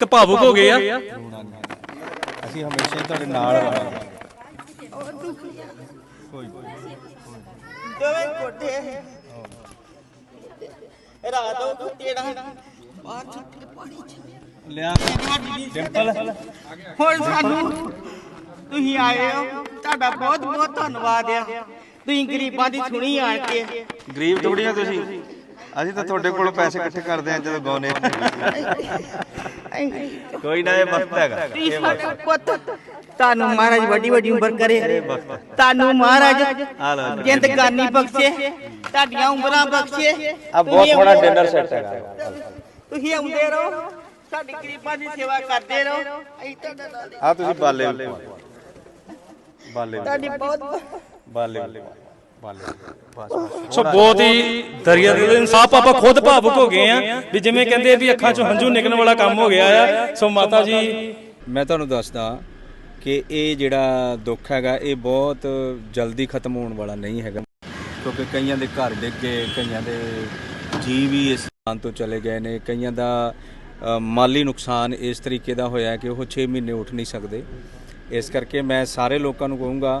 ਕਿ ਭਾਵੁਕ ਹੋ ਗਏ ਆ। ਅਸੀਂ ਹਮੇਸ਼ਾ ਹੀ ਤੁਹਾਡੇ ਨਾਲ ਰਹਾਂਗੇ ਕੋਈ ਦੋਵੇਂ ਕੋਟੇ ਰਾਤ ਉਹ ਕੁੱਤੇੜਾ ਬਾਹਰ ਛੱਡ ਕੇ ਪਾਣੀ ਚ ਲਿਆ। ਡਿੰਪਲ। ਹੁਣ ਸਾਨੂੰ ਤੁਸੀਂ ਆਏ ਹੋ। ਤੁਹਾਡਾ ਬਹੁਤ ਬਹੁਤ ਧੰਨਵਾਦ ਆ। ਤੁਸੀਂ ਗਰੀਬਾਂ ਦੀ ਸੁਣੀ ਆਣ ਕੇ। ਗਰੀਬ ਥੋੜੀਆਂ ਤੁਸੀਂ। ਅਸੀਂ ਤਾਂ ਤੁਹਾਡੇ ਕੋਲ ਪੈਸੇ ਇਕੱਠੇ ਕਰਦੇ ਆ ਜਦੋਂ ਗਾਉਨੇ ਕੋਈ ਨਾ ਇਹ ਵਕਤ ਹੈਗਾ। ਪੁੱਤ ਤੁਹਾਨੂੰ ਮਹਾਰਾਜ ਵੱਡੀ ਵੱਡੀ ਉਮਰ ਕਰੇ। ਤੁਹਾਨੂੰ ਮਹਾਰਾਜ ਲਓ ਜ਼ਿੰਦਗਾਨੀ ਬਖਸ਼ੇ। ਤੁਹਾਡੀਆਂ ਉਮਰਾਂ ਬਖਸ਼ੇ। ਆ ਬਹੁਤ ਥੋੜਾ ਡਿਨਰ ਸੈੱਟ ਹੈਗਾ। ਤੁਸੀਂ ਆਉਂਦੇ ਰਹੋ। ਸਾਡੀ ਗਰੀਬਾਂ ਦੀ ਸੇਵਾ ਕਰਦੇ ਰਹੋ। ਅਸੀਂ ਤੁਹਾਡੇ ਨਾਲ ਆ ਤੁਸੀਂ ਬਾਲੇ। ਬਾਲੇ। ਤੁਹਾਡੀ ਬਹੁਤ ਬਾਲੇ ਸੋ ਬਹੁਤ ਹੀ ਦਰਿਆ ਦੇ ਇਨਸਾਫ ਆਪਾਂ ਖੁਦ ਭਾਵੁਕ ਹੋ ਗਏ ਆ ਵੀ ਜਿਵੇਂ ਕਹਿੰਦੇ ਵੀ ਅੱਖਾਂ 'ਚੋਂ ਹੰਝੂ ਨਿਕਲਣ ਵਾਲਾ ਕੰਮ ਹੋ ਗਿਆ ਆ। ਸੋ ਮਾਤਾ ਜੀ ਮੈਂ ਤੁਹਾਨੂੰ ਦੱਸਦਾ ਕਿ ਇਹ ਜਿਹੜਾ ਦੁੱਖ ਹੈਗਾ ਇਹ ਬਹੁਤ ਜਲਦੀ ਖਤਮ ਹੋਣ ਵਾਲਾ ਨਹੀਂ ਹੈਗਾ। ਕਿਉਂਕਿ ਕਈਆਂ ਦੇ ਘਰ ਡਿੱਗ ਗਏ ਕਈਆਂ ਦੇ ਜੀ ਵੀ ਇਸ ਦੁਕਾਨ ਤੋਂ ਚਲੇ ਗਏ ਨੇ। ਕਈਆਂ ਦਾ ਮਾਲੀ ਨੁਕਸਾਨ ਇਸ ਤਰੀਕੇ ਦਾ ਹੋਇਆ ਕਿ ਉਹ 6 ਮਹੀਨੇ ਉੱਠ ਨਹੀਂ ਸਕਦੇ। ਇਸ ਕਰਕੇ ਮੈਂ ਸਾਰੇ ਲੋਕਾਂ ਨੂੰ ਕਹੂੰਗਾ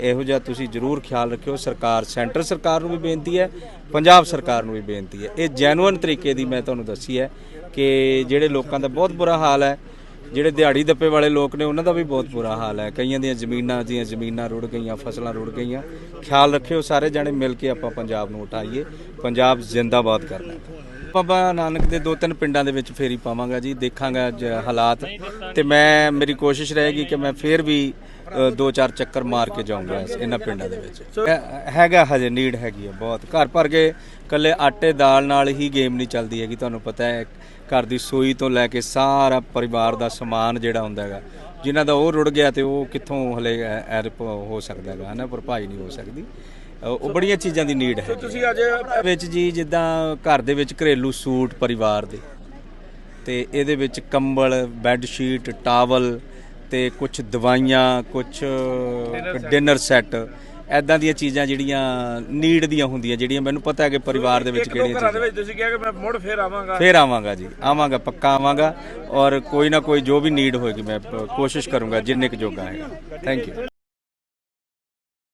ਇਹੋ ਜਿਹਾ ਤੁਸੀਂ ਜ਼ਰੂਰ ਖਿਆਲ ਰੱਖਿਓ, ਸਰਕਾਰ, ਸੈਂਟਰ ਸਰਕਾਰ ਨੂੰ ਵੀ ਬੇਨਤੀ ਹੈ, ਪੰਜਾਬ ਸਰਕਾਰ ਨੂੰ ਵੀ ਬੇਨਤੀ ਹੈ। ਇਹ ਜੈਨੂਅਨ ਤਰੀਕੇ ਦੀ ਮੈਂ ਤੁਹਾਨੂੰ ਦੱਸੀ ਹੈ ਕਿ ਜਿਹੜੇ ਲੋਕਾਂ ਦਾ ਬਹੁਤ ਬੁਰਾ ਹਾਲ ਹੈ ਜਿਹੜੇ ਦਿਹਾੜੀ ਦੱਪੇ ਵਾਲੇ ਲੋਕ ਨੇ, ਉਹਨਾਂ ਦਾ ਵੀ ਬਹੁਤ ਬੁਰਾ ਹਾਲ ਹੈ। ਕਈਆਂ ਦੀਆਂ ਜ਼ਮੀਨਾਂ ਦੀਆਂ ਜ਼ਮੀਨਾਂ ਰੁੜ ਗਈਆਂ, ਫਸਲਾਂ ਰੁੜ ਗਈਆਂ। ਖਿਆਲ ਰੱਖਿਓ ਸਾਰੇ ਜਣੇ, ਮਿਲ ਕੇ ਆਪਾਂ ਪੰਜਾਬ ਨੂੰ ਉਠਾਈਏ। ਪੰਜਾਬ ਜ਼ਿੰਦਾਬਾਦ ਕਰਨਾ ਹੈ। ਬਾਬਾ ਨਾਨਕ ਦੇ ਦੋ ਤਿੰਨ ਪਿੰਡਾਂ ਦੇ ਵਿੱਚ ਫੇਰੀ ਪਾਵਾਂਗਾ ਜੀ, ਦੇਖਾਂਗਾ ਅੱਜ ਹਾਲਾਤ। ਤੇ ਮੈਂ, ਮੇਰੀ ਕੋਸ਼ਿਸ਼ ਰਹੇਗੀ ਕਿ ਮੈਂ ਫੇਰ ਵੀ ਦੋ ਚਾਰ ਚੱਕਰ ਮਾਰ ਕੇ ਜਾਊਂਗਾ ਇਹਨਾਂ ਪਿੰਡਾਂ ਦੇ ਵਿੱਚ। ਹੈਗਾ ਹਜੇ, ਨੀਡ ਹੈਗੀ ਹੈ ਬਹੁਤ। ਘਰ ਭਰ ਕੇ ਕੱਲੇ ਆਟੇ ਦਾਲ ਨਾਲ ਹੀ ਗੇਮ ਨਹੀਂ ਚੱਲਦੀ ਹੈਗੀ ਤੁਹਾਨੂੰ ਪਤਾ ਹੈ। ਘਰ ਦੀ ਸੂਈ ਤੋਂ ਲੈ ਕੇ ਸਾਰਾ ਪਰਿਵਾਰ ਦਾ ਸਮਾਨ ਜਿਹੜਾ ਹੁੰਦਾ ਹੈਗਾ ਜਿਨ੍ਹਾਂ ਦਾ ਉਹ ਰੁੜ ਗਿਆ ਤੇ ਉਹ ਕਿੱਥੋਂ ਹਲੇ ਐਰਪ ਹੋ ਸਕਦਾ ਹੈਗਾ ਹਨਾ ਭਰਪਾਈ ਨਹੀਂ ਹੋ ਸਕਦੀ। ਉਹ ਬੜੀਆਂ ਚੀਜ਼ਾਂ ਦੀ ਨੀਡ ਹੈ ਤੁਸੀਂ ਅੱਜ ਵਿੱਚ ਜੀ ਜਿੱਦਾਂ ਘਰ ਦੇ ਵਿੱਚ ਘਰੇਲੂ ਸੂਟ ਪਰਿਵਾਰ ਦੇ ਤੇ ਇਹਦੇ ਵਿੱਚ ਕੰਬਲ ਬੈੱਡ ਸ਼ੀਟ ਟਾਵਲ ਤੇ ਕੁਝ ਦਵਾਈਆਂ ਕੁਝ ਡਿਨਰ ਸੈੱਟ ਐਦਾਂ ਦੀਆਂ ਚੀਜ਼ਾਂ ਜਿਹੜੀਆਂ ਨੀਡ ਦੀਆਂ ਹੁੰਦੀਆਂ ਜਿਹੜੀਆਂ ਮੈਨੂੰ ਪਤਾ ਹੈ ਕਿ ਪਰਿਵਾਰ ਦੇ ਵਿੱਚ ਕਿਹੜੀਆਂ ਘਰਾਂ ਦੇ ਵਿੱਚ ਤੁਸੀਂ ਕਿਹਾ ਕਿ ਮੈਂ ਮੁੜ ਫੇਰ ਆਵਾਂਗਾ। ਫੇਰ ਆਵਾਂਗਾ ਜੀ ਆਵਾਂਗਾ ਪੱਕਾ ਆਵਾਂਗਾ ਔਰ ਕੋਈ ਨਾ ਕੋਈ ਜੋ ਵੀ ਨੀਡ ਹੋਏਗੀ ਮੈਂ ਕੋਸ਼ਿਸ਼ ਕਰੂੰਗਾ ਜਿੰਨੇ ਕੁ ਜੋਗਾ ਹੈ ਥੈਂਕ ਯੂ